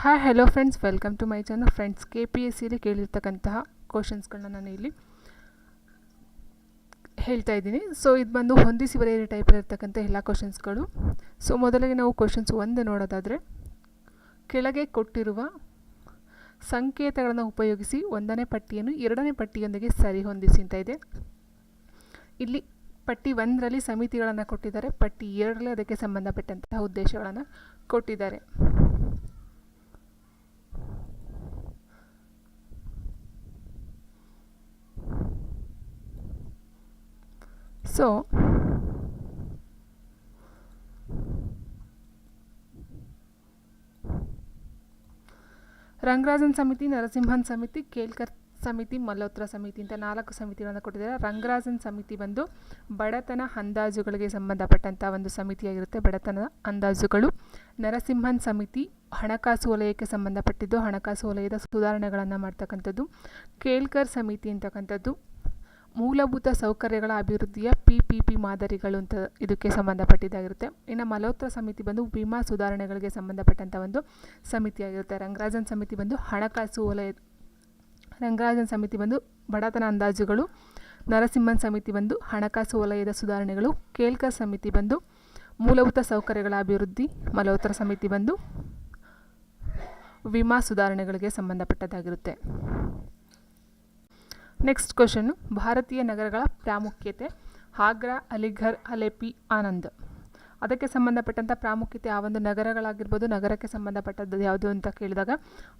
Hi hello friends welcome to my channel friends K P S ಸಿಲಿ ಕೇಳಿರ್ತಕ್ಕಂತಹ ಕ್ವಶನ್ಸ್ಗಳನ್ನ ನಾನು ಇಲ್ಲಿ ಹೇಳ್ತಾ ಇದ್ದೀನಿ. ಸೊ ಇದು ಬಂದು ಹೊಂದಿಸಿ ಬರೆಯಿರಿ ಟೈಪಲ್ಲಿರ್ತಕ್ಕಂಥ ಎಲ್ಲ ಕ್ವಶನ್ಸ್ಗಳು ಸೊ ಮೊದಲಿಗೆ ನಾವು ಕ್ವಶನ್ಸ್ ಒಂದು ನೋಡೋದಾದರೆ, ಕೆಳಗೆ ಕೊಟ್ಟಿರುವ ಸಂಕೇತಗಳನ್ನು ಉಪಯೋಗಿಸಿ ಒಂದನೇ ಪಟ್ಟಿಯನ್ನು ಎರಡನೇ ಪಟ್ಟಿಯೊಂದಿಗೆ ಸರಿ ಹೊಂದಿಸಿ ಅಂತ ಇದೆ. ಇಲ್ಲಿ ಪಟ್ಟಿ ಒಂದರಲ್ಲಿ ಸಮಿತಿಗಳನ್ನು ಕೊಟ್ಟಿದ್ದಾರೆ. ಪಟ್ಟಿ ಎರಡರಲ್ಲಿ ಅದಕ್ಕೆ ಸಂಬಂಧಪಟ್ಟಂತಹ ಉದ್ದೇಶಗಳನ್ನು ಕೊಟ್ಟಿದ್ದಾರೆ. ಸೊ ರಂಗರಾಜನ್ ಸಮಿತಿ ನರಸಿಂಹನ್ ಸಮಿತಿ ಕೇಳ್ಕರ್ ಸಮಿತಿ ಮಲ್ಲೋತ್ರ ಸಮಿತಿ ಅಂತ ನಾಲ್ಕು ಸಮಿತಿಗಳನ್ನು ಕೊಟ್ಟಿದ್ದಾರೆ. ರಂಗರಾಜನ್ ಸಮಿತಿ ಬಂದು ಬಡತನ ಅಂದಾಜುಗಳಿಗೆ ಸಂಬಂಧಪಟ್ಟಂಥ ಒಂದು ಸಮಿತಿಯಾಗಿರುತ್ತೆ. ಬಡತನ ಅಂದಾಜುಗಳು. ನರಸಿಂಹನ್ ಸಮಿತಿ ಹಣಕಾಸು ವಲಯಕ್ಕೆ ಸಂಬಂಧಪಟ್ಟಿದ್ದು, ಹಣಕಾಸು ವಲಯದ ಸುಧಾರಣೆಗಳನ್ನು ಮಾಡ್ತಕ್ಕಂಥದ್ದು. ಕೇಳ್ಕರ್ ಸಮಿತಿ ಅಂತಕ್ಕಂಥದ್ದು. ಮೂಲಭೂತ ಸೌಕರ್ಯಗಳ ಅಭಿವೃದ್ಧಿಯ ಪಿ ಪಿ ಪಿ ಮಾದರಿಗಳು ಅಂತ ಇದಕ್ಕೆ ಸಂಬಂಧಪಟ್ಟಿದ್ದಾಗಿರುತ್ತೆ. ಇನ್ನು ಮಲೋತ್ರ ಸಮಿತಿ ಬಂದು ವಿಮಾ ಸುಧಾರಣೆಗಳಿಗೆ ಸಂಬಂಧಪಟ್ಟಂಥ ಒಂದು ಸಮಿತಿಯಾಗಿರುತ್ತೆ. ರಂಗರಾಜನ್ ಸಮಿತಿ ಬಂದು ಹಣಕಾಸು ವಲಯ, ರಂಗರಾಜನ್ ಸಮಿತಿ ಬಂದು ಬಡತನ ಅಂದಾಜುಗಳು, ನರಸಿಂಹನ್ ಸಮಿತಿ ಬಂದು ಹಣಕಾಸು ವಲಯದ ಸುಧಾರಣೆಗಳು ಕೇಲ್ಕರ್ ಸಮಿತಿ ಬಂದು ಮೂಲಭೂತ ಸೌಕರ್ಯಗಳ ಅಭಿವೃದ್ಧಿ ಮಲೋತ್ರ ಸಮಿತಿ ಬಂದು ವಿಮಾ ಸುಧಾರಣೆಗಳಿಗೆ ಸಂಬಂಧಪಟ್ಟದ್ದಾಗಿರುತ್ತೆ. ನೆಕ್ಸ್ಟ್ ಕ್ವಶನ್ನು ಭಾರತೀಯ ನಗರಗಳ ಪ್ರಾಮುಖ್ಯತೆ. ಆಗ್ರಾ, ಅಲಿಘರ್, ಅಲೆಪಿ, ಆನಂದ್. ಅದಕ್ಕೆ ಸಂಬಂಧಪಟ್ಟಂಥ ಪ್ರಾಮುಖ್ಯತೆ ಆ ಒಂದು ನಗರಗಳಾಗಿರ್ಬೋದು, ನಗರಕ್ಕೆ ಸಂಬಂಧಪಟ್ಟದ್ದು ಯಾವುದು ಅಂತ ಕೇಳಿದಾಗ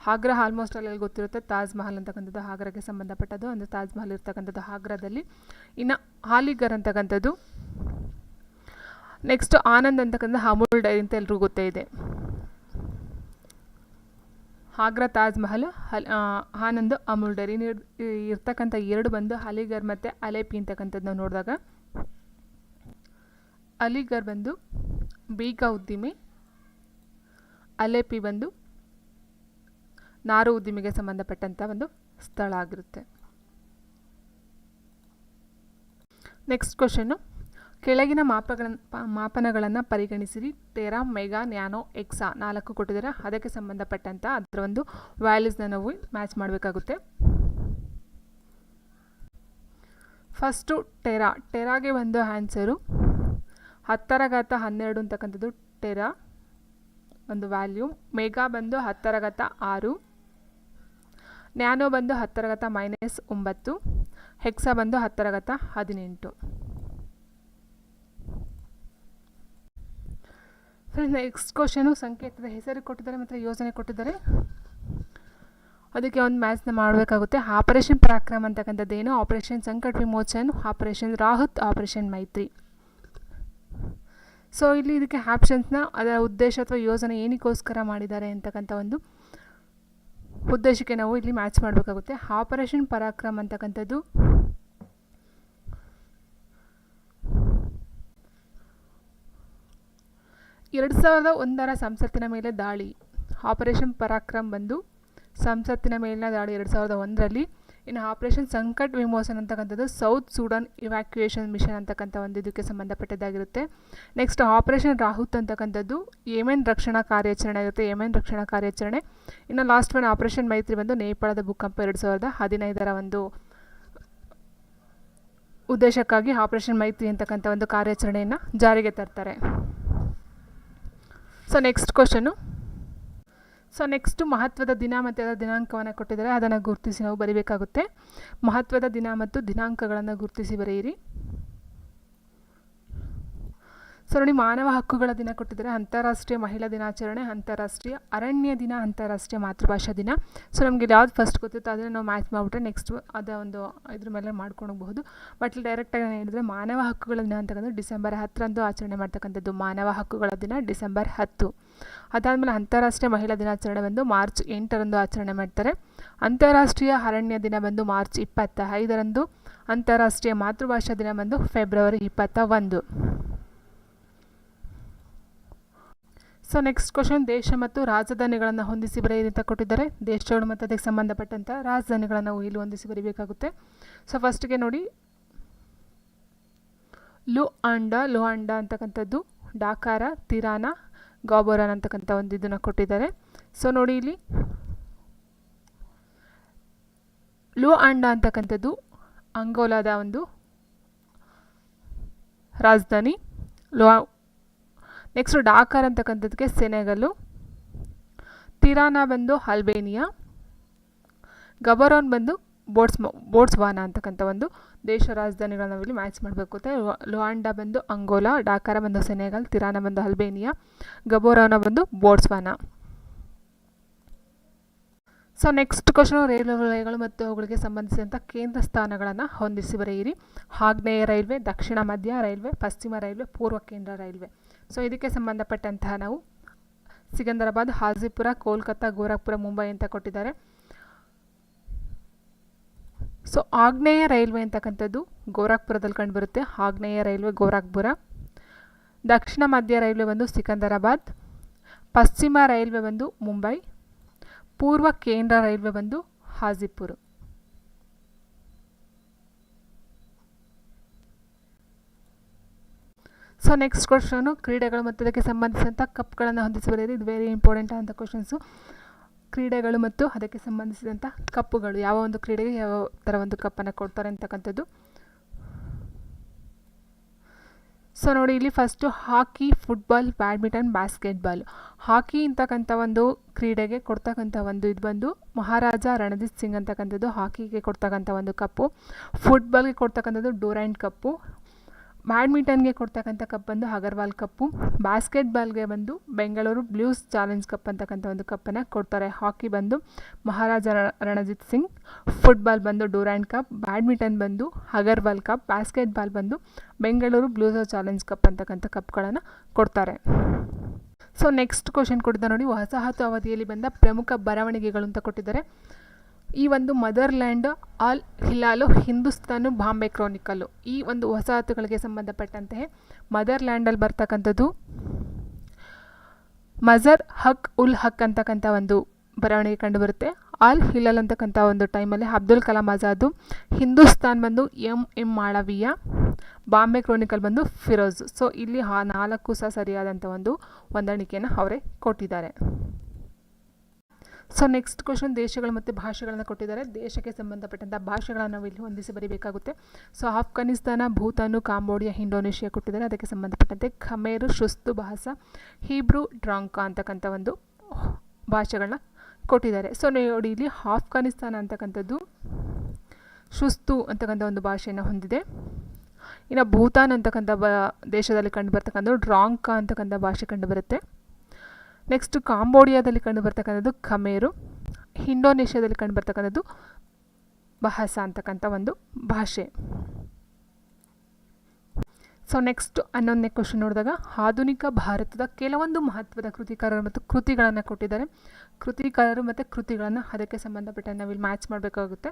ಆಗ್ರಾ ಆಲ್ಮೋಸ್ಟ್ ಅಲ್ಲಿ ಗೊತ್ತಿರುತ್ತೆ? ತಾಜ್ ಮಹಲ್ ಅಂತಕ್ಕಂಥದ್ದು ಆಗ್ರಾಗೆ ಸಂಬಂಧಪಟ್ಟದ್ದು. ಅಂದರೆ ತಾಜ್ ಮಹಲ್ ಇರ್ತಕ್ಕಂಥದ್ದು ಆಗ್ರಾದಲ್ಲಿ. ಇನ್ನು ಹಾಲಿಗರ್ ಅಂತಕ್ಕಂಥದ್ದು. ನೆಕ್ಸ್ಟ್ ಆನಂದ್ ಅಂತಕ್ಕಂಥ ಅಮೂಲ್ ಡೈರಿ ಅಂತ ಎಲ್ರಿಗೂ ಗೊತ್ತೇ ಇದೆ. ಆಗ್ರಾ ತಾಜ್ ಮಹಲ್ ಹಲ್ ಆನಂದ್ ಅಮೂಲ್ ಡೈರಿ ಇರ್ತಕ್ಕಂಥ ಎರಡು ಬಂದು ಅಲಿಗರ್ ಮತ್ತು ಅಲೆಪಿ ಅಂತಕ್ಕಂಥದ್ದು ನಾವು ನೋಡಿದಾಗ. ಅಲಿಗರ್ ಬಂದು ಬೀಗ ಉದ್ದಿಮೆ, ಅಲೆಪಿ ಬಂದು ನಾರು ಉದ್ದಿಮೆಗೆ ಸಂಬಂಧಪಟ್ಟಂಥ ಒಂದು ಸ್ಥಳ ಆಗಿರುತ್ತೆ. ನೆಕ್ಸ್ಟ್ ಕ್ವಶನ್ನು ಕೆಳಗಿನ ಮಾಪಗಳನ್ನು ಮಾಪನಗಳನ್ನು ಪರಿಗಣಿಸಿರಿ. ಟೆರಾ, ಮೆಗಾ, ನ್ಯಾನೋ, ಎಕ್ಸಾ ನಾಲ್ಕು ಕೊಟ್ಟಿದ್ದಾರೆ. ಅದಕ್ಕೆ ಸಂಬಂಧಪಟ್ಟಂಥ ಅದರ ಒಂದು ವ್ಯಾಲ್ಯೂಸ್ನ ನಾವು ಮ್ಯಾಚ್ ಮಾಡಬೇಕಾಗುತ್ತೆ. First Terra. ಟೆರಾಗೆ ಒಂದು ಆನ್ಸರು ಹತ್ತರ ಘಾತ ಹನ್ನೆರಡು ಅಂತಕ್ಕಂಥದ್ದು ಟೆರಾ, ಒಂದು ವ್ಯಾಲ್ಯೂ ಮೆಗಾ ಬಂದು ಹತ್ತರ ಘಾತ ಆರು. ನ್ಯಾನೋ ಬಂದು ಹತ್ತರ ಘಾತ ಮೈನಸ್ ಒಂಬತ್ತು. ಹೆಕ್ಸಾ ಬಂದು ಹತ್ತರ ಘಾತ ಹದಿನೆಂಟು. ನೆಕ್ಸ್ಟ್ ಕ್ವಶನು ಸಂಕೇತದ ಹೆಸರು ಕೊಟ್ಟಿದ್ದಾರೆ ಮತ್ತು ಯೋಜನೆ ಕೊಟ್ಟಿದ್ದಾರೆ. ಅದಕ್ಕೆ ಒಂದು ಮ್ಯಾಚ್ನ ಮಾಡಬೇಕಾಗುತ್ತೆ. ಆಪರೇಷನ್ ಪರಾಕ್ರಮ ಅಂತಕ್ಕಂಥದ್ದು ಏನು? Operation Sankat Vimochan operation Rahat operation Maitri. So ಇಲ್ಲಿ ಇದಕ್ಕೆ ಆಪ್ಷನ್ಸ್ನ ಅದರ ಉದ್ದೇಶ ಅಥವಾ ಯೋಜನೆ ಏನಕ್ಕೋಸ್ಕರ ಮಾಡಿದ್ದಾರೆ ಅಂತಕ್ಕಂಥ ಒಂದು ಉದ್ದೇಶಕ್ಕೆ ನಾವು ಇಲ್ಲಿ ಮ್ಯಾಚ್ ಮಾಡಬೇಕಾಗುತ್ತೆ. ಆಪರೇಷನ್ ಪರಾಕ್ರಮ್ ಅಂತಕ್ಕಂಥದ್ದು ಎರಡು ಸಾವಿರದ ಒಂದರ ಸಂಸತ್ತಿನ ಮೇಲೆ ದಾಳಿ. ಆಪರೇಷನ್ ಪರಾಕ್ರಮ್ ಬಂದು ಸಂಸತ್ತಿನ ಮೇಲಿನ ದಾಳಿ ಎರಡು ಸಾವಿರದ ಒಂದರಲ್ಲಿ. ಇನ್ನು ಆಪರೇಷನ್ ಸಂಕಟ್ ವಿಮೋಚನೆ ಅಂತಕ್ಕಂಥದ್ದು ಸೌತ್ ಸೂಡಾನ್ ಇವ್ಯಾಕ್ಯುಯೇಷನ್ ಮಿಷನ್ ಅಂತಕ್ಕಂಥ ಒಂದು ಇದಕ್ಕೆ ಸಂಬಂಧಪಟ್ಟದ್ದಾಗಿರುತ್ತೆ. ನೆಕ್ಸ್ಟ್ ಆಪರೇಷನ್ ರಾಹುತ್ ಅಂತಕ್ಕಂಥದ್ದು ಯೆಮೆನ್ ರಕ್ಷಣಾ ಕಾರ್ಯಾಚರಣೆ ಆಗಿರುತ್ತೆ, ಯೆಮೆನ್ ರಕ್ಷಣಾ ಕಾರ್ಯಾಚರಣೆ. ಇನ್ನು ಲಾಸ್ಟ್ ಒನ್ ಆಪರೇಷನ್ ಮೈತ್ರಿ ಬಂದು ನೇಪಾಳದ ಭೂಕಂಪ ಎರಡು ಸಾವಿರದ ಹದಿನೈದರ ಒಂದು ಉದ್ದೇಶಕ್ಕಾಗಿ ಆಪರೇಷನ್ ಮೈತ್ರಿ ಅಂತಕ್ಕಂಥ ಒಂದು ಕಾರ್ಯಾಚರಣೆಯನ್ನು ಜಾರಿಗೆ ತರ್ತಾರೆ. So next question so next ಮಹತ್ವದ ದಿನ ಮತ್ತು ಅದರ ದಿನಾಂಕವನ್ನು ಕೊಟ್ಟಿದ್ದಾರೆ. ಅದನ್ನು ಗುರುತಿಸಿ ನಾವು ಬರೀಬೇಕಾಗುತ್ತೆ. ಮಹತ್ವದ ದಿನ ಮತ್ತು ದಿನಾಂಕಗಳನ್ನು ಗುರುತಿಸಿ ಬರೆಯಿರಿ. ಸೊ ನೋಡಿ ಮಾನವ ಹಕ್ಕುಗಳ ದಿನ ಕೊಟ್ಟಿದ್ದಾರೆ. ಅಂತಾರಾಷ್ಟ್ರೀಯ ಮಹಿಳಾ ದಿನಾಚರಣೆ, ಅಂತಾರಾಷ್ಟ್ರೀಯ ಅರಣ್ಯ ದಿನ, ಅಂತಾರಾಷ್ಟ್ರೀಯ ಮಾತೃಭಾಷಾ ದಿನ. ಸೊ ನಮಗೆ ಯಾವ್ದು ಫಸ್ಟ್ ಗೊತ್ತಿತ್ತು ಅದನ್ನು ನಾವು ಮ್ಯಾಚ್ ಮಾಡಿಬಿಟ್ರೆ ನೆಕ್ಸ್ಟ್ ಅದ ಒಂದು ಇದ್ರ ಮೇಲೆ ಮಾಡ್ಕೊಂಡು ಹೋಗಬಹುದು. ಬಟ್ ಡೈರೆಕ್ಟಾಗಿ ನಾನು ಹೇಳಿದ್ರೆ ಮಾನವ ಹಕ್ಕುಗಳ ದಿನ ಅಂತಕ್ಕಂಥ ಡಿಸೆಂಬರ್ ಹತ್ತರಂದು ಆಚರಣೆ ಮಾಡ್ತಕ್ಕಂಥದ್ದು ಮಾನವ ಹಕ್ಕುಗಳ ದಿನ ಡಿಸೆಂಬರ್ ಹತ್ತು. ಅದಾದಮೇಲೆ ಅಂತಾರಾಷ್ಟ್ರೀಯ ಮಹಿಳಾ ದಿನಾಚರಣೆ ಬಂದು ಮಾರ್ಚ್ ಎಂಟರಂದು ಆಚರಣೆ ಮಾಡ್ತಾರೆ. ಅಂತಾರಾಷ್ಟ್ರೀಯ ಅರಣ್ಯ ದಿನ ಬಂದು ಮಾರ್ಚ್ ಇಪ್ಪತ್ತ ಐದರಂದು ಅಂತಾರಾಷ್ಟ್ರೀಯ ಮಾತೃಭಾಷಾ ದಿನ ಬಂದು ಫೆಬ್ರವರಿ ಇಪ್ಪತ್ತ ಒಂದು ಸೊ ನೆಕ್ಸ್ಟ್ ಕ್ವಶನ್ ದೇಶ ಮತ್ತು ರಾಜಧಾನಿಗಳನ್ನು ಹೊಂದಿಸಿ ಬರೆಯಿರಿ ಅಂತ ಕೊಟ್ಟಿದ್ದಾರೆ. ದೇಶಗಳು ಮತ್ತು ಅದಕ್ಕೆ ಸಂಬಂಧಪಟ್ಟಂಥ ರಾಜಧಾನಿಗಳನ್ನು ನಾವು ಇಲ್ಲಿ ಹೊಂದಿಸಿ ಬರೀಬೇಕಾಗುತ್ತೆ. ಸೊ ಫಸ್ಟ್ಗೆ ನೋಡಿ. ಲು ಅಂಡ ಲು ಅಂಡ ಅಂತಕ್ಕಂಥದ್ದು ಡಾಕಾರ, ತಿರಾನ, ಗಾಬೋರನ್ ಅಂತಕ್ಕಂಥ ಒಂದು ಇದನ್ನು ಕೊಟ್ಟಿದ್ದಾರೆ. ಸೊ ನೋಡಿ ಇಲ್ಲಿ. ಲೋ ಆಂಡ ಅಂತಕ್ಕಂಥದ್ದು ಅಂಗೋಲಾದ ಒಂದು ರಾಜಧಾನಿ. ಲೋ ನೆಕ್ಸ್ಟು ಡಾಕರ್ ಅಂತಕ್ಕಂಥದ್ದಕ್ಕೆ ಸೆನೆಗಲ್ಲು ತಿರಾನ ಬಂದು ಅಲ್ಬೇನಿಯಾ ಗಬರೋನ್ ಬಂದು ಬೋಟ್ಸ್ ಬೋಟ್ಸ್ವಾನ ಅಂತಕ್ಕಂಥ ಒಂದು ದೇಶ ರಾಜಧಾನಿಗಳನ್ನ ನಾವಿಲ್ಲಿ ಮ್ಯಾಚ್ ಮಾಡಬೇಕು ಅಂತ ಲುವಾಂಡ ಬಂದು ಅಂಗೋಲಾ ಡಾಕಾರ ಬಂದು ಸೆನೆಗಲ್ ತಿರಾನ ಬಂದು ಅಲ್ಬೇನಿಯಾ ಗಬೋರೋನ ಬಂದು Botswana so next question railway ವಲಯಗಳು ಮತ್ತು ಅವುಗಳಿಗೆ ಸಂಬಂಧಿಸಿದಂಥ ಕೇಂದ್ರ ಸ್ಥಾನಗಳನ್ನು ಹೊಂದಿಸಿ ಬರೆಯಿರಿ. ಆಗ್ನೇಯ ರೈಲ್ವೆ, ದಕ್ಷಿಣ ಮಧ್ಯ ರೈಲ್ವೆ, ಪಶ್ಚಿಮ ರೈಲ್ವೆ, ಪೂರ್ವ ಕೇಂದ್ರ ರೈಲ್ವೆ. ಸೊ ಇದಕ್ಕೆ ಸಂಬಂಧಪಟ್ಟಂತಹ ನಾವು ಸಿಕಂದರಾಬಾದ್ ಹಾಜಿಪುರ, ಕೋಲ್ಕತ್ತಾ, ಗೋರಖ್ಪುರ, ಮುಂಬೈ ಅಂತ ಕೊಟ್ಟಿದ್ದಾರೆ. ಸೊ ಆಗ್ನೇಯ ರೈಲ್ವೆ ಅಂತಕ್ಕಂಥದ್ದು ಗೋರಖ್ಪುರದಲ್ಲಿ ಕಂಡುಬರುತ್ತೆ. ಆಗ್ನೇಯ ರೈಲ್ವೆ ಗೋರಖ್ಪುರ. ದಕ್ಷಿಣ ಮಧ್ಯ ರೈಲ್ವೆ ಬಂದು ಸಿಕಂದರಾಬಾದ್. ಪಶ್ಚಿಮ ರೈಲ್ವೆ ಬಂದು ಮುಂಬೈ. ಪೂರ್ವ ಕೇಂದ್ರ ರೈಲ್ವೆ ಬಂದು ಹಾಜಿಪುರ್. ಸೊ ನೆಕ್ಸ್ಟ್ ಕ್ವಶನು ಕ್ರೀಡೆಗಳು ಮತ್ತು ಅದಕ್ಕೆ ಸಂಬಂಧಿಸಿದಂಥ ಕಪ್ಗಳನ್ನು ಹೊಂದಿಸಿ ಬರೆಯೋದು ಇದು ವೆರಿ ಇಂಪಾರ್ಟೆಂಟ್ ಅಂತ ಕ್ವಶನ್ಸು ಕ್ರೀಡೆಗಳು ಮತ್ತು ಅದಕ್ಕೆ ಸಂಬಂಧಿಸಿದಂಥ ಕಪ್ಪುಗಳು. ಯಾವ ಒಂದು ಕ್ರೀಡೆಗೆ ಯಾವ ಥರ ಒಂದು ಕಪ್ಪನ್ನು ಕೊಡ್ತಾರೆ ಅಂತಕ್ಕಂಥದ್ದು. ಸೊ ನೋಡಿ, ಇಲ್ಲಿ first hockey football badminton basketball hockey ಅಂತಕ್ಕಂಥ ಒಂದು ಕ್ರೀಡೆಗೆ ಕೊಡ್ತಕ್ಕಂಥ ಒಂದು ಇದು ಬಂದು ಮಹಾರಾಜ ರಣಜಿತ್ ಸಿಂಗ್ ಅಂತಕ್ಕಂಥದ್ದು ಹಾಕಿಗೆ ಕೊಡ್ತಕ್ಕಂಥ ಒಂದು ಕಪ್ಪು. ಫುಟ್ಬಾಲ್ಗೆ ಕೊಡ್ತಕ್ಕಂಥದ್ದು ಡೋರ್ಯಾಂಡ್ ಕಪ್ಪು. ಬ್ಯಾಡ್ಮಿಂಟನ್ಗೆ ಕೊಡ್ತಕ್ಕಂಥ ಕಪ್ ಬಂದು ಅಗರ್ವಾಲ್ ಕಪ್ಪು ಬಾಸ್ಕೆಟ್ಬಾಲ್ಗೆ ಬಂದು ಬೆಂಗಳೂರು ಬ್ಲೂಸ್ ಚಾಲೆಂಜ್ ಕಪ್ ಅಂತಕ್ಕಂಥ ಒಂದು ಕಪ್ಪನ್ನು ಕೊಡ್ತಾರೆ. ಹಾಕಿ ಬಂದು ಮಹಾರಾಜ ರಣಜಿತ್ ಸಿಂಗ್ ಫುಟ್ಬಾಲ್ ಬಂದು ಡೂರ್ಯಾಂಡ್ ಕಪ್ ಬ್ಯಾಡ್ಮಿಂಟನ್ ಬಂದು ಅಗರ್ವಾಲ್ ಕಪ್ ಬಾಸ್ಕೆಟ್ಬಾಲ್ ಬಂದು ಬೆಂಗಳೂರು ಬ್ಲೂಸ್ ಚಾಲೆಂಜ್ ಕಪ್ ಅಂತಕ್ಕಂಥ ಕಪ್ಗಳನ್ನು ಕೊಡ್ತಾರೆ. ಸೊ ನೆಕ್ಸ್ಟ್ ಕ್ವಶನ್ ಕೊಟ್ಟಿದ್ದಾರೆ ನೋಡಿ ವಸಾಹತು ಅವಧಿಯಲ್ಲಿ ಬಂದ ಪ್ರಮುಖ ಬರವಣಿಗೆಗಳು ಅಂತ ಕೊಟ್ಟಿದ್ದಾರೆ. ಈ ಒಂದು ಮದರ್ಲ್ಯಾಂಡ್, ಆಲ್ ಹಿಲಾಲು, ಹಿಂದೂಸ್ತಾನು, ಬಾಂಬೆ ಕ್ರಾನಿಕಲ್ಲು ಈ ಒಂದು ವಸಾಹತುಗಳಿಗೆ ಸಂಬಂಧಪಟ್ಟಂತೆ ಮದರ್ಲ್ಯಾಂಡಲ್ಲಿ ಬರ್ತಕ್ಕಂಥದ್ದು ಮಜರ್ ಹಕ್ ಉಲ್ ಹಕ್ ಅಂತಕ್ಕಂಥ ಒಂದು ಬರವಣಿಗೆ ಕಂಡುಬರುತ್ತೆ. ಆಲ್ ಹಿಲಾಲ್ ಅಂತಕ್ಕಂಥ ಒಂದು ಟೈಮಲ್ಲಿ ಅಬ್ದುಲ್ ಕಲಾಂ ಆಜಾದು ಹಿಂದೂಸ್ತಾನ್ ಬಂದು M M Malaviya, Bombay Chronicle ಬಂದು ಫಿರೋಜ್. ಸೊ, ಇಲ್ಲಿ ಆ ನಾಲ್ಕು ಸಹ ಸರಿಯಾದಂಥ ಒಂದು ಹೊಂದಾಣಿಕೆಯನ್ನು ಅವರೇ ಕೊಟ್ಟಿದ್ದಾರೆ. ಸೊ ನೆಕ್ಸ್ಟ್ ಕ್ವಶನ್ ದೇಶಗಳು ಮತ್ತು ಭಾಷೆಗಳನ್ನು ಕೊಟ್ಟಿದ್ದಾರೆ. ದೇಶಕ್ಕೆ ಸಂಬಂಧಪಟ್ಟಂಥ ಭಾಷೆಗಳನ್ನು ನಾವು ಇಲ್ಲಿ ಹೊಂದಿಸಿ ಬರೀಬೇಕಾಗುತ್ತೆ. So Afghanistan, Bhutan, Cambodia, Indonesia ಕೊಟ್ಟಿದ್ದಾರೆ. ಅದಕ್ಕೆ ಸಂಬಂಧಪಟ್ಟಂತೆ ಖಮೇರು, ಶುಸ್ತು ಭಾಷಾ ಹೀಬ್ರು, ಡ್ರಾಂಕಾ ಅಂತಕ್ಕಂಥ ಒಂದು ಭಾಷೆಗಳನ್ನ ಕೊಟ್ಟಿದ್ದಾರೆ. ಸೊ ನೋಡಿ, ಇಲ್ಲಿ ಆಫ್ಘಾನಿಸ್ತಾನ ಅಂತಕ್ಕಂಥದ್ದು ಶುಸ್ತು ಅಂತಕ್ಕಂಥ ಒಂದು ಭಾಷೆಯನ್ನು ಹೊಂದಿದೆ. ಇನ್ನು ಭೂತಾನ್ ಅಂತಕ್ಕಂಥ ಬ ದೇಶದಲ್ಲಿ ಕಂಡುಬರ್ತಕ್ಕಂಥ ಡ್ರಾಂಕಾ ಅಂತಕ್ಕಂಥ ಭಾಷೆ ಕಂಡುಬರುತ್ತೆ ನೆಕ್ಸ್ಟ್ ಕಾಂಬೋಡಿಯಾದಲ್ಲಿ ಕಂಡುಬರ್ತಕ್ಕಂಥದ್ದು ಖಮೇರು ಇಂಡೋನೇಷ್ಯಾದಲ್ಲಿ ಕಂಡುಬರ್ತಕ್ಕಂಥದ್ದು ಬಹಸ ಅಂತಕ್ಕಂಥ ಒಂದು ಭಾಷೆ. ಸೊ ನೆಕ್ಸ್ಟ್ ಹನ್ನೊಂದನೇ ಕ್ವಶನ್ ನೋಡಿದಾಗ, ಆಧುನಿಕ ಭಾರತದ ಕೆಲವೊಂದು ಮಹತ್ವದ ಕೃತಿಕಾರರು ಮತ್ತು ಕೃತಿಗಳನ್ನು ಕೊಟ್ಟಿದ್ದಾರೆ. ಕೃತಿಕಾರರು ಮತ್ತು ಕೃತಿಗಳನ್ನು ಅದಕ್ಕೆ ಸಂಬಂಧಪಟ್ಟ ನಾವಿಲ್ಲಿ ಮ್ಯಾಚ್ ಮಾಡಬೇಕಾಗುತ್ತೆ.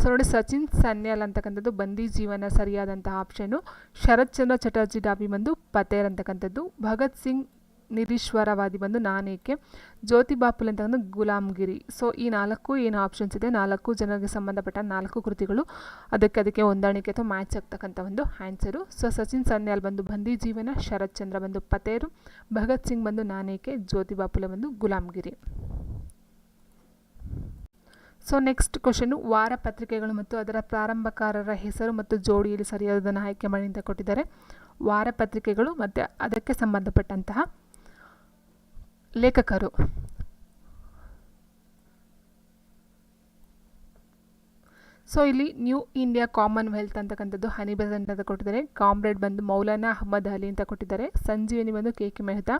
ಸೊ ನೋಡಿ, ಸಚಿನ್ ಸನ್ಯಾಲ್ ಅಂತಕ್ಕಂಥದ್ದು ಬಂದಿ ಜೀವನ ಸರಿಯಾದಂತಹ ಶರತ್ ಚಂದ್ರ ಚಟರ್ಜಿ ಡಾಬಿ ಬಂದು ಪತೇರ್ ಅಂತಕ್ಕಂಥದ್ದು. ಭಗತ್ ಸಿಂಗ್ ನಿರೀಶ್ವರವಾದಿ ಬಂದು ನಾನೇಕೆ? ಜ್ಯೋತಿ ಬಾಪುಲೆ ಅಂತ ಬಂದು ಗುಲಾಮ್ಗಿರಿ. ಸೊ ಈ ನಾಲ್ಕು ಏನು ಆಪ್ಷನ್ಸ್ ಇದೆ? ನಾಲ್ಕು ಜನರಿಗೆ ಸಂಬಂಧಪಟ್ಟ ನಾಲ್ಕು ಕೃತಿಗಳು. ಅದಕ್ಕೆ ಅದಕ್ಕೆ ಹೊಂದಾಣಿಕೆ ಅಥವಾ ಮ್ಯಾಚ್ ಆಗ್ತಕ್ಕಂಥ ಒಂದು ಆ್ಯನ್ಸರು ಸೊ ಸಚಿನ್ ಸನ್ಯಾಲ್ ಬಂದು ಬಂದಿ ಜೀವನ, ಶರತ್ ಚಂದ್ರ ಬಂದು ಪತೇರು, ಭಗತ್ ಸಿಂಗ್ ಬಂದು ನಾನೇಕೆ? ಜ್ಯೋತಿ ಬಾಪುಲೆ ಬಂದು ಗುಲಾಮ್ಗಿರಿ. ಸೊ ನೆಕ್ಸ್ಟ್ ಕ್ವಶನು ವಾರ ಪತ್ರಿಕೆಗಳು ಮತ್ತು ಅದರ ಪ್ರಾರಂಭಕಾರರ ಹೆಸರು ಮತ್ತು ಜೋಡಿಯಲ್ಲಿ ಸರಿಯಾದದನ್ನು ಆಯ್ಕೆ ಮಾಡಿ ಅಂತ ಕೊಟ್ಟಿದ್ದಾರೆ. ವಾರ ಪತ್ರಿಕೆಗಳು ಮತ್ತು ಅದಕ್ಕೆ ಸಂಬಂಧಪಟ್ಟಂತಹ ಲೇಖಕರು. ಸೊ ಇಲ್ಲಿ ನ್ಯೂ ಇಂಡಿಯಾ ಕಾಮನ್ವೆಲ್ತ್ ಅಂತಕ್ಕಂಥದ್ದು ಹನಿ ಬೆಸೆಂಟ್ ಅಂತ ಕೊಟ್ಟಿದ್ದಾರೆ. ಕಾಮ್ರೇಡ್ ಬಂದು ಮೌಲಾನಾ ಅಹಮದ್ ಅಲಿ ಅಂತ ಕೊಟ್ಟಿದ್ದಾರೆ. ಸಂಜೀವಿನಿ ಬಂದು K K Mehta.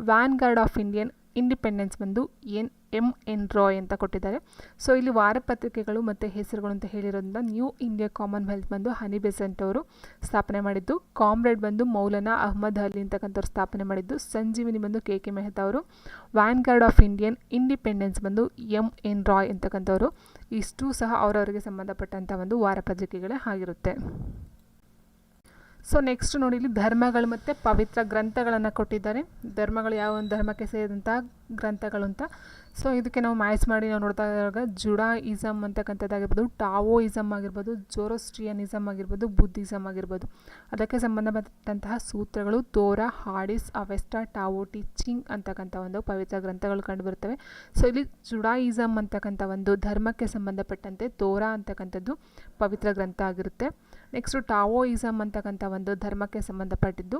Vanguard of Indian Independence ಬಂದು ಎನ್ ಎಂ ಎನ್ ರಾಯ್ ಅಂತ ಕೊಟ್ಟಿದ್ದಾರೆ. ಸೊ ಇಲ್ಲಿ ವಾರಪತ್ರಿಕೆಗಳು ಮತ್ತು ಹೆಸರುಗಳು ಅಂತ ಹೇಳಿರೋದ್ರಿಂದ ನ್ಯೂ ಇಂಡಿಯಾ ಕಾಮನ್ವೆಲ್ತ್ ಬಂದು ಹನಿ ಬೆಸೆಂಟ್ ಅವರು ಸ್ಥಾಪನೆ ಮಾಡಿದ್ದು. ಕಾಮ್ರೇಡ್ ಬಂದು ಮೌಲನಾ ಅಹಮದ್ ಅಲಿ ಅಂತಕ್ಕಂಥವ್ರು ಸ್ಥಾಪನೆ ಮಾಡಿದ್ದು. ಸಂಜೀವಿನಿ ಬಂದು ಕೆ ಕೆ ಮೆಹ್ತಾ ಅವರು. Vanguard of Indian Independence ಬಂದು ಎಂ ಎನ್ ರಾಯ್ ಅಂತಕ್ಕಂಥವ್ರು. ಇಷ್ಟು ಸಹ ಅವರವರಿಗೆ ಸಂಬಂಧಪಟ್ಟಂಥ ಒಂದು ವಾರಪತ್ರಿಕೆಗಳೇ ಆಗಿರುತ್ತೆ. ಸೊ ನೆಕ್ಸ್ಟ್ ನೋಡಿ ಇಲ್ಲಿ ಧರ್ಮಗಳು ಮತ್ತು ಪವಿತ್ರ ಗ್ರಂಥಗಳನ್ನು ಕೊಟ್ಟಿದ್ದಾರೆ. ಧರ್ಮಗಳು ಯಾವ ಒಂದು ಧರ್ಮಕ್ಕೆ ಸೇರಿದಂತಹ ಗ್ರಂಥಗಳು ಅಂತ. ಸೊ ಇದಕ್ಕೆ ನಾವು ಮ್ಯಾಚ್ ಮಾಡಿ ನಾವು ನೋಡ್ತಾ ಇರುವಾಗ ಜುಡಾಯಿಸಮ್ ಅಂತಕ್ಕಂಥದ್ದಾಗಿರ್ಬೋದು ಟಾವೋಯಿಸಮ್ ಆಗಿರ್ಬೋದು ಜೋರೋಸ್ಟ್ರಿಯನಿಸಮ್ ಆಗಿರ್ಬೋದು ಬುದ್ಧಿಸಮ್ ಆಗಿರ್ಬೋದು. ಅದಕ್ಕೆ ಸಂಬಂಧಪಟ್ಟಂತಹ ಸೂತ್ರಗಳು ತೋರಾ ಹಾಡಿಸ್ ಅವೆಸ್ಟಾ ಟಾವೋ ಟೀಚಿಂಗ್ ಅಂತಕ್ಕಂಥ ಒಂದು ಪವಿತ್ರ ಗ್ರಂಥಗಳು ಕಂಡುಬರುತ್ತವೆ. ಸೊ ಇಲ್ಲಿ ಜುಡಾಯಿಸಮ್ ಅಂತಕ್ಕಂಥ ಒಂದು ಧರ್ಮಕ್ಕೆ ಸಂಬಂಧಪಟ್ಟಂತೆ ತೋರಾ ಅಂತಕ್ಕಂಥದ್ದು ಪವಿತ್ರ ಗ್ರಂಥ ಆಗಿರುತ್ತೆ. ನೆಕ್ಸ್ಟು ಟಾವೋಯಿಸಮ್ ಅಂತಕ್ಕಂಥ ಒಂದು ಧರ್ಮಕ್ಕೆ ಸಂಬಂಧಪಟ್ಟಿದ್ದು.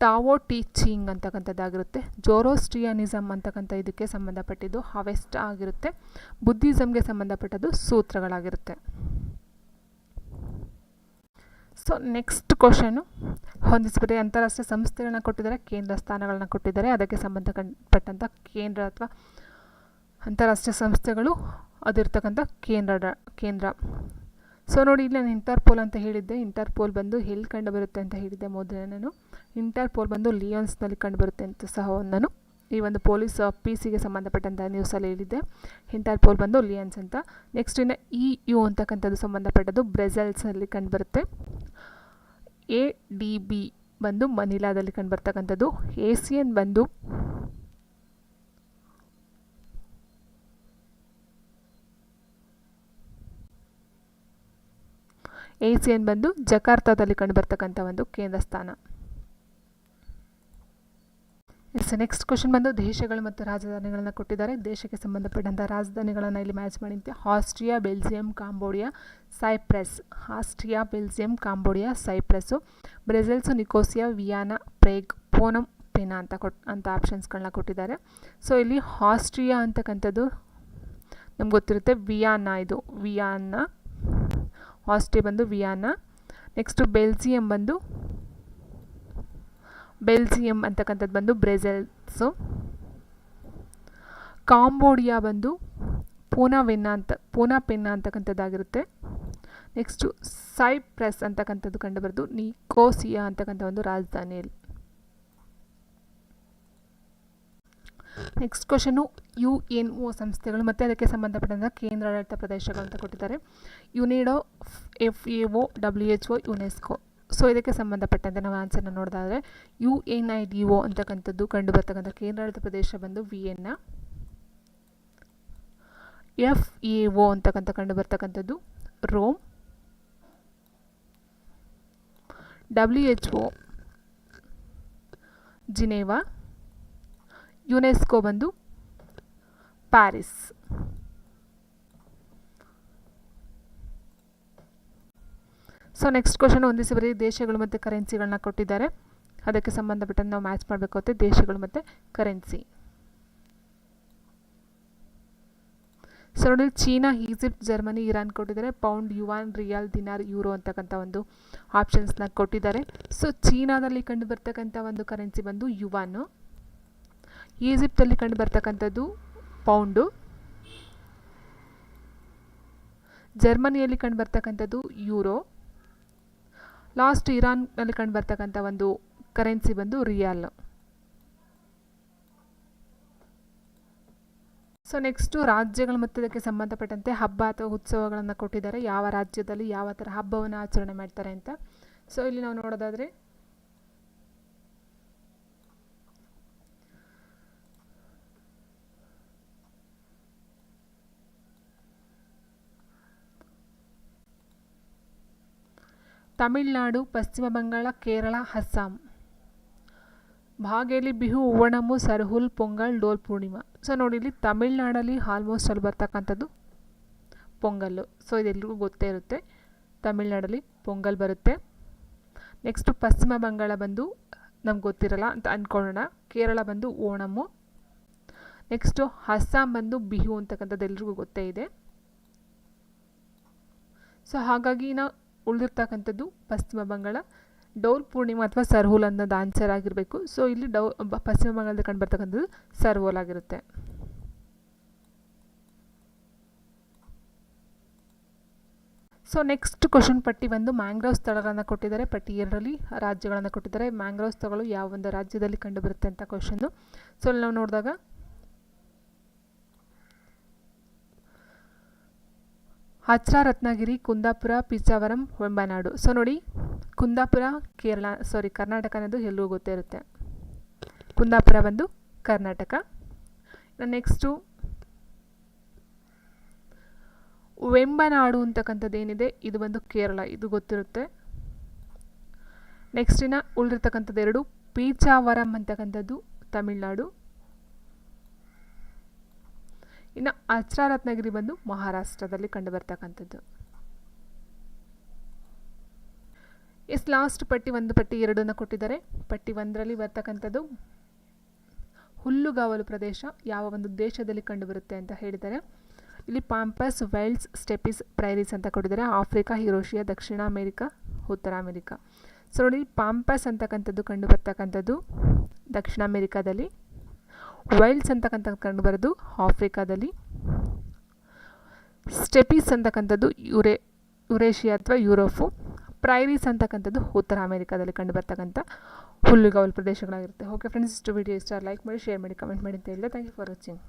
Tao teaching ಅಂತಕ್ಕಂಥದ್ದಾಗಿರುತ್ತೆ. ಜೋರೋಸ್ಟ್ರಿಯನಿಸಮ್ ಅಂತಕ್ಕಂಥ ಇದಕ್ಕೆ ಸಂಬಂಧಪಟ್ಟಿದ್ದು ಹವೆಸ್ಟ್ ಆಗಿರುತ್ತೆ. ಬುದ್ಧಿಸಮ್ಗೆ ಸಂಬಂಧಪಟ್ಟದ್ದು ಸೂತ್ರಗಳಾಗಿರುತ್ತೆ. ಸೊ ನೆಕ್ಸ್ಟ್ ಕ್ವಶನು ಹೊಂದಿಸ್ಬಿಟ್ಟು ಅಂತಾರಾಷ್ಟ್ರೀಯ ಸಂಸ್ಥೆಗಳನ್ನ ಕೊಟ್ಟಿದ್ದಾರೆ, ಕೇಂದ್ರ ಸ್ಥಾನಗಳನ್ನ ಕೊಟ್ಟಿದ್ದಾರೆ. ಅದಕ್ಕೆ ಸಂಬಂಧಪಟ್ಟಂಥ ಕೇಂದ್ರ ಅಥವಾ ಅಂತಾರಾಷ್ಟ್ರೀಯ ಸಂಸ್ಥೆಗಳು ಅದಿರ್ತಕ್ಕಂಥ ಕೇಂದ್ರ ಕೇಂದ್ರ. ಸೊ ನೋಡಿ ಇಲ್ಲಿ ನಾನು ಇಂಟರ್ಪೋಲ್ ಅಂತ ಹೇಳಿದ್ದೆ. ಇಂಟರ್ಪೋಲ್ ಬಂದು ಎಲ್ಲಿ ಕಂಡು ಬರುತ್ತೆ ಅಂತ ಹೇಳಿದ್ದೆ ಮೊದಲೇ ನಾನು. ಇಂಟರ್ಪೋಲ್ ಬಂದು ಲಿಯೋನ್ಸ್ನಲ್ಲಿ ಕಂಡುಬರುತ್ತೆ ಅಂತ ಸಹ ನಾನು ಈ ಒಂದು ಪೊಲೀಸ್ ಪಿ ಸಿಗೆ ಸಂಬಂಧಪಟ್ಟಂಥ ನ್ಯೂಸಲ್ಲಿ ಹೇಳಿದ್ದೆ. ಇಂಟರ್ಪೋಲ್ ಬಂದು ಲಿಯನ್ಸ್ ಅಂತ. ನೆಕ್ಸ್ಟ್ ಇನ್ನು ಇ ಯು ಅಂತಕ್ಕಂಥದ್ದು ಸಂಬಂಧಪಟ್ಟದ್ದು ಬ್ರೆಸಲ್ಸಲ್ಲಿ ಕಂಡುಬರುತ್ತೆ ಎ ಡಿ ಬಿ ಬಂದು ಮನಿಲಾದಲ್ಲಿ ಕಂಡುಬರ್ತಕ್ಕಂಥದ್ದು ಎನ್ ಬಂದು ಏಸಿಯನ್ ಬಂದು ಜಕಾರ್ತಾದಲ್ಲಿ ಕಂಡುಬರ್ತಕ್ಕಂಥ ಒಂದು ಕೇಂದ್ರ ಸ್ಥಾನ. ಎಸ್ ನೆಕ್ಸ್ಟ್ ಕ್ವಶನ್ ಬಂದು ದೇಶಗಳು ಮತ್ತು ರಾಜಧಾನಿಗಳನ್ನು ಕೊಟ್ಟಿದ್ದಾರೆ. ದೇಶಕ್ಕೆ ಸಂಬಂಧಪಟ್ಟಂಥ ರಾಜಧಾನಿಗಳನ್ನು ಇಲ್ಲಿ ಮ್ಯಾಚ್ ಮಾಡಿದ್ದೆ. Austria, Belgium, Cambodia, Cyprus. Austria, Belgium, Cambodia Cyprus Brussels Nicosia Vienna, Prague, Phnom, Penh ಅಂತ ಕೊಟ್, ಅಂತ ಆಪ್ಷನ್ಸ್ಗಳನ್ನ ಕೊಟ್ಟಿದ್ದಾರೆ. ಸೊ ಇಲ್ಲಿ ಆಸ್ಟ್ರಿಯಾ ಅಂತಕ್ಕಂಥದ್ದು ನಮ್ಗೆ ಗೊತ್ತಿರುತ್ತೆ. ವಿಯಾನ ಇದು. ವಿಯಾನ ಆಸ್ಟ್ರಿಯಾ ಬಂದು ವಿಯಾನ ನೆಕ್ಸ್ಟು ಬೆಲ್ಜಿಯಂ ಬಂದು ಬೆಲ್ಜಿಯಂ ಅಂತಕ್ಕಂಥದ್ದು ಬಂದು ಬ್ರೆಜಿಲ್ಸು ಕಾಂಬೋಡಿಯಾ ಬಂದು ಪೂನಾವೆನ್ನ ಅಂತ ಪೂನಾ ಪೆನ್ನ ಅಂತಕ್ಕಂಥದ್ದಾಗಿರುತ್ತೆ. ನೆಕ್ಸ್ಟು ಸೈಪ್ರಸ್ ಅಂತಕ್ಕಂಥದ್ದು ಕಂಡುಬರೋದು ನಿಕೋಸಿಯಾ ಅಂತಕ್ಕಂಥ ಒಂದು ರಾಜಧಾನಿಯಲ್ಲಿ next question U N O ಸಂಸ್ಥೆಗಳು ಮತ್ತು ಅದಕ್ಕೆ ಸಂಬಂಧಪಟ್ಟಂಥ ಕೇಂದ್ರಾಡಳಿತ ಪ್ರದೇಶಗಳು ಅಂತ ಕೊಟ್ಟಿದ್ದಾರೆ. UNIDO F A O W H O UNESCO so ಇದಕ್ಕೆ ಸಂಬಂಧಪಟ್ಟಂತೆ ನಾವು ಆನ್ಸರ್ನ ನೋಡಿದಾದರೆ U N I D O ಅಂತಕ್ಕಂಥದ್ದು ಕಂಡು ಬರ್ತಕ್ಕಂಥ ಕೇಂದ್ರಾಡಳಿತ ಪ್ರದೇಶ ಬಂದು ವಿ ಎನ್ನ ಎಫ್ ಎ ಒ ಅಂತಕ್ಕಂಥ ಕಂಡು ಬರ್ತಕ್ಕಂಥದ್ದು Rome W H O Geneva UNESCO ಬಂದು ಪ್ಯಾರಿಸ್. ಸೊ ನೆಕ್ಸ್ಟ್ ಕ್ವಶನ್ ಹೊಂದಿಸಿ ಬರೀ ದೇಶಗಳು ಮತ್ತು ಕರೆನ್ಸಿಗಳನ್ನ ಕೊಟ್ಟಿದ್ದಾರೆ. ಅದಕ್ಕೆ ಸಂಬಂಧಪಟ್ಟಂತೆ ನಾವು ಮ್ಯಾಚ್ ಅಂತ ದೇಶಗಳು ಮತ್ತು ಕರೆನ್ಸಿ ಸೊ ನೋಡಿ, ಚೀನಾ, ಈಜಿಪ್ಟ್, ಜರ್ಮನಿ, ಇರಾನ್ ಕೊಟ್ಟಿದ್ದಾರೆ. Pound, yuan, riyal, dinar, euro ಅಂತಕ್ಕಂಥ ಒಂದು ಆಪ್ಷನ್ಸ್ನ ಕೊಟ್ಟಿದ್ದಾರೆ. ಸೊ ಚೀನಾದಲ್ಲಿ ಕಂಡು ಬರ್ತಕ್ಕಂಥ ಒಂದು ಕರೆನ್ಸಿ ಬಂದು ಯುವಾನು. ಈಜಿಪ್ಟಲ್ಲಿ ಕಂಡು ಬರ್ತಕ್ಕಂಥದ್ದು ಪೌಂಡು. ಜರ್ಮನಿಯಲ್ಲಿ ಕಂಡು ಬರ್ತಕ್ಕಂಥದ್ದು ಯೂರೋ. ಲಾಸ್ಟ್ ಇರಾನ್ನಲ್ಲಿ ಕಂಡು ಬರ್ತಕ್ಕಂಥ ಒಂದು ಕರೆನ್ಸಿ ಬಂದು ರಿಯಾಲ್. ಸೊ, ನೆಕ್ಸ್ಟು ರಾಜ್ಯಗಳು ಮತ್ತು ಇದಕ್ಕೆ ಸಂಬಂಧಪಟ್ಟಂತೆ ಹಬ್ಬ ಅಥವಾ ಉತ್ಸವಗಳನ್ನು ಕೊಟ್ಟಿದ್ದಾರೆ. ಯಾವ ರಾಜ್ಯದಲ್ಲಿ ಯಾವ ಥರ ಹಬ್ಬವನ್ನು ಆಚರಣೆ ಮಾಡ್ತಾರೆ ಅಂತ. ಸೊ, ಇಲ್ಲಿ ನಾವು ನೋಡೋದಾದರೆ ತಮಿಳುನಾಡು, ಪಶ್ಚಿಮ ಬಂಗಾಳ, ಕೇರಳ, ಅಸ್ಸಾಂ. ಭಾಗೇಲಿ ಬಿಹು ಓಣಮು ಸರ್ಹುಲ್, ಪೊಂಗಲ್, ಡೋಲ್ ಪೂರ್ಣಿಮಾ. ಸೊ ನೋಡಿ, ಇಲ್ಲಿ ತಮಿಳುನಾಡಲ್ಲಿ ಆಲ್ಮೋಸ್ಟ್ ಅಲ್ಲಿ ಬರ್ತಕ್ಕಂಥದ್ದು ಪೊಂಗಲ್ಲು. ಸೊ ಇದೆಲ್ರಿಗೂ ಗೊತ್ತೇ ಇರುತ್ತೆ. ತಮಿಳ್ನಾಡಲ್ಲಿ ಪೊಂಗಲ್ ಬರುತ್ತೆ. ನೆಕ್ಸ್ಟು ಪಶ್ಚಿಮ ಬಂಗಾಳ ಬಂದು ನಮ್ಗೆ ಗೊತ್ತಿರಲ್ಲ ಅಂತ ಅಂದ್ಕೊಳ್ಳೋಣ ಕೇರಳ ಬಂದು ಓಣಮ್ಮು ನೆಕ್ಸ್ಟು ಅಸ್ಸಾಂ ಬಂದು ಬಿಹು ಅಂತಕ್ಕಂಥದ್ದು ಎಲ್ರಿಗೂ ಗೊತ್ತೇ ಇದೆ. ಸೊ ಹಾಗಾಗಿ ನಾವು ಉಳಿದಿರ್ತಕ್ಕಂಥದ್ದು ಪಶ್ಚಿಮ ಬಂಗಾಳ, ಡೌಲ್ ಪೂರ್ಣಿಮಾ ಅಥವಾ ಸರ್ಹೋಲ್ ಅನ್ನೋದು ಆನ್ಸರ್ ಆಗಿರಬೇಕು. ಸೊ ಇಲ್ಲಿ ಡೌ ಪಶ್ಚಿಮ ಬಂಗಾಳದಲ್ಲಿ ಕಂಡು ಬರ್ತಕ್ಕಂಥದ್ದು ಸರ್ಹೋಲ್ ಆಗಿರುತ್ತೆ. ಸೊ ನೆಕ್ಸ್ಟ್ ಕ್ವಶನ್ ಪಟ್ಟಿ ಬಂದು ಮ್ಯಾಂಗ್ರೋವ್ ಸ್ಥಳಗಳನ್ನು ಕೊಟ್ಟಿದ್ದಾರೆ. ಪಟ್ಟಿ ಎರಡರಲ್ಲಿ ರಾಜ್ಯಗಳನ್ನು ಕೊಟ್ಟಿದ್ದಾರೆ. ಮ್ಯಾಂಗ್ರೋವ್ ಸ್ಥಳಗಳು ಯಾವ ಒಂದು ರಾಜ್ಯದಲ್ಲಿ ಕಂಡುಬರುತ್ತೆ ಅಂತ ಕ್ವಶನ್ನು ಸೊ ನಾವು ನೋಡಿದಾಗ ಹಚ್ರಾ, ರತ್ನಗಿರಿ, ಕುಂದಾಪುರ ಪಿಚಾವರಂ ವೆಂಬನಾಡು ಸೊ ನೋಡಿ, ಕುಂದಾಪುರ, ಕೇರಳ ಸಾರಿ ಕರ್ನಾಟಕ ಅನ್ನೋದು ಎಲ್ಲರಿಗೂ ಗೊತ್ತೇ ಇರುತ್ತೆ. ಕುಂದಾಪುರ ಬಂದು ಕರ್ನಾಟಕ. ನೆಕ್ಸ್ಟು ವೆಂಬನಾಡು ಅಂತಕ್ಕಂಥದ್ದು ಏನಿದೆ, ಇದು ಬಂದು ಕೇರಳ, ಇದು ಗೊತ್ತಿರುತ್ತೆ. ನೆಕ್ಸ್ಟಿನ ಉಳಿದಿರ್ತಕ್ಕಂಥದ್ದು ಎರಡು ಪೀಚಾವರಂ ಅಂತಕ್ಕಂಥದ್ದು ತಮಿಳ್ನಾಡು. ಇನ್ನು ಅಚ್ರಾರತ್ನಗಿರಿ ಬಂದು ಮಹಾರಾಷ್ಟ್ರದಲ್ಲಿ ಕಂಡುಬರ್ತಕ್ಕಂಥದ್ದು. ಎಸ್ ಲಾಸ್ಟ್ ಪಟ್ಟಿ ಒಂದು ಪಟ್ಟಿ ಎರಡನ್ನು ಕೊಟ್ಟಿದ್ದಾರೆ. ಪಟ್ಟಿ ಒಂದರಲ್ಲಿ ಬರ್ತಕ್ಕಂಥದ್ದು ಹುಲ್ಲುಗಾವಲು ಪ್ರದೇಶ ಯಾವ ಒಂದು ದೇಶದಲ್ಲಿ ಕಂಡುಬರುತ್ತೆ ಅಂತ ಹೇಳಿದ್ದಾರೆ. ಇಲ್ಲಿ ಪಾಂಪಸ್ ವೈಲ್ಡ್ಸ್ ಸ್ಟೆಪಿಸ್ ಪ್ರೈರೀಸ್ ಅಂತ ಕೊಟ್ಟಿದ್ದಾರೆ. ಆಫ್ರಿಕಾ, ಯುರೋಷಿಯಾ, ದಕ್ಷಿಣ ಅಮೆರಿಕಾ, ಉತ್ತರ ಅಮೇರಿಕಾ. ಸೊ ನೋಡಿ ಪಾಂಪಸ್ ಅಂತಕ್ಕಂಥದ್ದು ಕಂಡು ಬರ್ತಕ್ಕಂಥದ್ದು ದಕ್ಷಿಣ ಅಮೆರಿಕಾದಲ್ಲಿ. ವೈಲ್ಡ್ಸ್ ಅಂತಕ್ಕಂಥ ಕಂಡು ಬರೋದು ಆಫ್ರಿಕಾದಲ್ಲಿ. ಸ್ಟೆಪೀಸ್ ಅಂತಕ್ಕಂಥದ್ದು ಯುರೇ, ಯುರೇಷಿಯಾ ಅಥವಾ ಯುರೋಪು. ಪ್ರೈರೀಸ್ ಅಂತಕ್ಕಂಥದ್ದು ಉತ್ತರ ಅಮೆರಿಕಾದಲ್ಲಿ ಕಂಡು ಬರ್ತಕ್ಕಂಥ ಹುಲ್ಲುಗಾವಲು ಪ್ರದೇಶಗಳಾಗಿರುತ್ತೆ. ಓಕೆ ಫ್ರೆಂಡ್ಸ್ ಇಷ್ಟು ವಿಡಿಯೋ ಇಷ್ಟ ಲೈಕ್ ಮಾಡಿ ಶೇರ್ ಮಾಡಿ ಕಮೆಂಟ್ ಮಾಡಿ ಅಂತ ಹೇಳಿದೆ ಥ್ಯಾಂಕ್ ಯು ಫಾರ್ ವಾಚಿಂಗ್